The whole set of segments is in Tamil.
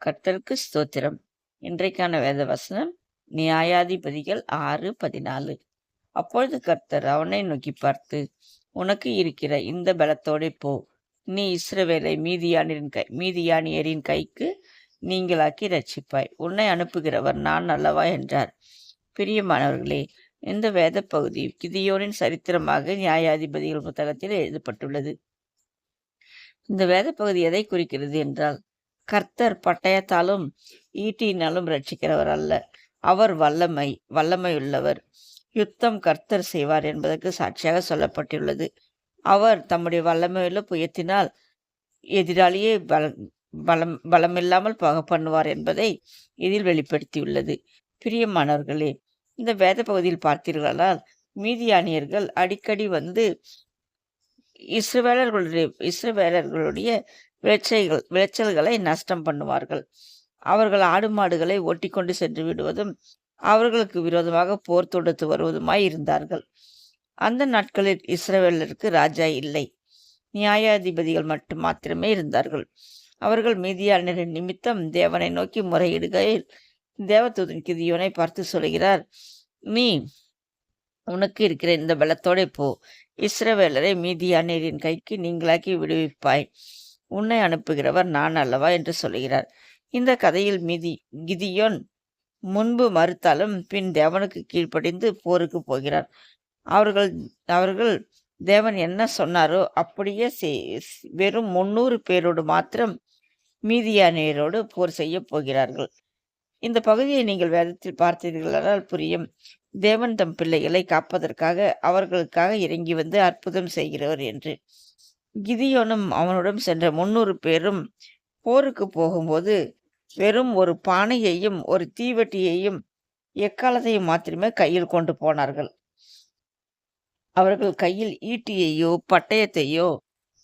கர்த்தருக்கு ஸ்தோத்திரம். இன்றைக்கான வேத வசனம் நியாயாதிபதிகள் ஆறு பதினாலு. அப்பொழுது கர்த்தர் அவனை நோக்கி பார்த்து உனக்கு இருக்கிற இந்த பலத்தோடே போ. நீ இஸ்ரவேலை மீதியானின் கை மீதியானியரின் கைக்கு நீங்களாக்கி ரட்சிப்பாய் உன்னை அனுப்புகிறவர் நான் அல்லவா? என்றார். பிரியமானவர்களே இந்த வேத பகுதி கிதியோனின் சரித்திரமாக நியாயாதிபதிகள் புத்தகத்தில் எழுதப்பட்டுள்ளது. இந்த வேத பகுதி எதை குறிக்கிறது என்றால் கர்த்தர் பட்டயத்தாலும் ஈட்டியினாலும் ரட்சிக்கிறவர் அல்ல. அவர் வல்லமை வல்லமையுள்ளவர். யுத்தம் கர்த்தர் செய்வார் என்பதற்கு சாட்சியாக சொல்லப்பட்டுள்ளது. அவர் தம்முடைய வல்லமையுள்ள புயத்தினால் எதிராளியே பல பலம் பலமில்லாமல் பக பண்ணுவார் என்பதை இதில் வெளிப்படுத்தியுள்ளது. பிரியமானவர்களே இந்த வேத பகுதியில் பார்த்தீர்களால் மீதியானியர்கள் அடிக்கடி வந்து இஸ்ரவேலர்களுடைய இஸ்ரவேலர்களுடைய விளைச்சல்கள் விளைச்சல்களை நஷ்டம் பண்ணுவார்கள். அவர்கள் ஆடு மாடுகளை ஒட்டி கொண்டு சென்று விடுவதும் அவர்களுக்கு விரோதமாக போர் தொடுத்து வருவதுமாய் இருந்தார்கள். அந்த நாட்களில் இஸ்ரவேலருக்கு ராஜா இல்லை. நியாயாதிபதிகள் மட்டும் மாத்திரமே இருந்தார்கள். அவர்கள் மீதியாளரின் நிமித்தம் தேவனை நோக்கி முறையிடுகையில் தேவதூதன் கிதியோனை பார்த்து சொல்கிறார் நீ உனக்கு இருக்கிற இந்த பலத்தோட போ. இஸ்ரவேலரை மீதியானரின் கைக்கு நீங்களாக்கி விடுவிப்பாய். உன்னை அனுப்புகிறவர் நான் அல்லவா என்று சொல்கிறார் இந்த கதையில் மீதி கிதியோன் முன்பு மறுத்தாலும் பின் தேவனுக்கு கீழ்ப்படிந்து போருக்கு போகிறார். அவர்கள் அவர்கள் தேவன் என்ன சொன்னாரோ அப்படியே வெறும் முன்னூறு பேரோடு மாத்திரம் மீதியானியரோடு போர் செய்ய போகிறார்கள். இந்த பகுதியை நீங்கள் வேதத்தில் பார்த்தீர்களால் புரியும். தேவன் தம் பிள்ளைகளை காப்பதற்காக அவர்களுக்காக இறங்கி வந்து அற்புதம் செய்கிறவர் என்று. கிதியோனும் அவனுடன் சென்ற முன்னூறு பேரும் போருக்கு போகும்போது வெறும் ஒரு பானையையும் ஒரு தீவட்டியையும் எக்காலத்தையும் மாத்திரமே கையில் கொண்டு போனார்கள். அவர்கள் கையில் ஈட்டியையோ பட்டயத்தையோ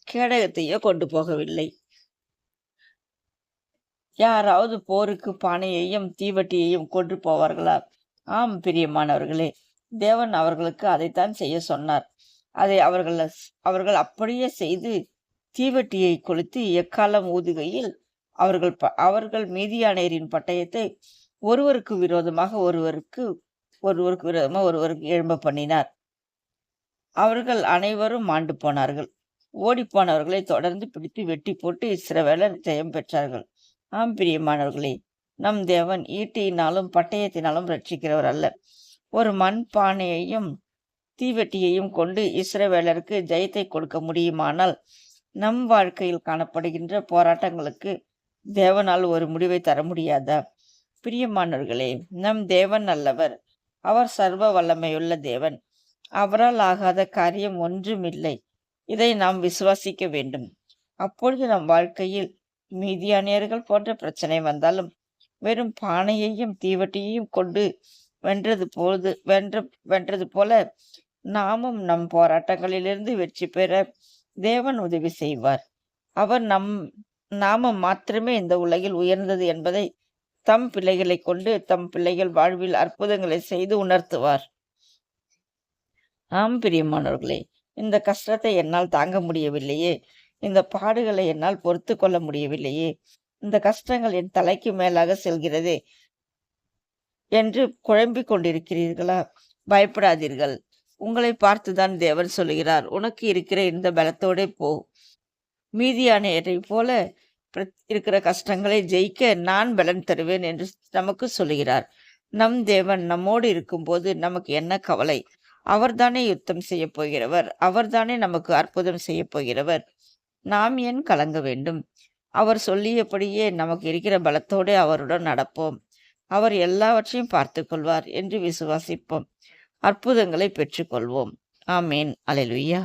கேடகத்தையோ கொண்டு போகவில்லை. யாராவது போருக்கு பானையையும் தீவட்டியையும் கொண்டு போவார்களா? ஆம் பிரியமானவர்களே தேவன் அவர்களுக்கு அதைத்தான் செய்ய சொன்னார். அதை அவர்கள் அவர்கள் அப்படியே செய்து தீவட்டியை கொளுத்தி எக்காலம் ஊதுகையில் அவர்கள் அவர்கள் மீதியானையரின் பட்டயத்தை ஒருவருக்கு விரோதமாக ஒருவருக்கு ஒருவருக்கு விரோதமாக ஒருவருக்கு எழும்ப பண்ணினார். அவர்கள் அனைவரும் மாண்டு போனார்கள். ஓடிப்போனவர்களை தொடர்ந்து பிடித்து வெட்டி போட்டு இஸ்ரவேலர் ஜெயம் பெற்றார்கள். ஆம் பிரியமானவர்களே நம் தேவன் ஈட்டியினாலும் பட்டயத்தினாலும் ரட்சிக்கிறவர் அல்ல. ஒரு மண் பானையையும் தீவெட்டியையும் கொண்டு இஸ்ரவேலருக்கு ஜெயத்தை கொடுக்க முடியுமானால் நம் வாழ்க்கையில் காணப்படுகின்ற போராட்டங்களுக்கு தேவனால் ஒரு முடிவை தர முடியாதா? பிரியமானவர்களே நம் தேவன் அல்லவர். அவர் சர்வ வல்லமையுள்ள தேவன். அவரால் ஆகாத காரியம் ஒன்றுமில்லை. இதை நாம் விசுவாசிக்க வேண்டும். அப்பொழுது நம் வாழ்க்கையில் மீதியானியர்கள் போன்ற பிரச்சனை வந்தாலும் வெறும் பானையையும் தீவட்டியையும் கொண்டு வென்றது போது வென்ற வென்றது போல நாமும் நம் போராட்டங்களிலிருந்து வெற்றி பெற தேவன் உதவி செய்வார். அவர் நம் நாமம் மாத்திரமே இந்த உலகில் உயர்ந்தது என்பதை தம் பிள்ளைகளை கொண்டு தம் பிள்ளைகள் வாழ்வில் அற்புதங்களை செய்து உணர்த்துவார். ஆம் பிரியமானவர்களே இந்த கஷ்டத்தை என்னால் தாங்க முடியவில்லையே. இந்த பாடுகளை என்னால் பொறுத்து கொள்ள முடியவில்லையே. இந்த கஷ்டங்கள் என் தலைக்கு மேலாக செல்கிறதே என்று குழம்பிக் கொண்டிருக்கிறீர்களா? பயப்படாதீர்கள். உங்களை பார்த்துதான் தேவன் சொல்கிறார் உனக்கு இருக்கிற இந்த பலத்தோட போ. மீதியானையரை போல இருக்கிற கஷ்டங்களை ஜெயிக்க நான் பலன் தருவேன் என்று நமக்கு சொல்கிறார் நம் தேவன் நம்மோடு இருக்கும்போது நமக்கு என்ன கவலை? அவர்தானே யுத்தம் செய்ய போகிறவர். அவர்தானே நமக்கு அற்புதம் செய்ய போகிறவர். நாம் ஏன் கலங்க வேண்டும்? அவர் சொல்லியபடியே நமக்கு இருக்கிற பலத்தோடு அவருடன் நடப்போம். அவர் எல்லாவற்றையும் பார்த்து கொள்வார் என்று விசுவாசிப்போம். அற்புதங்களை பெற்றுக்கொள்வோம். ஆமேன். அலைலுய்யா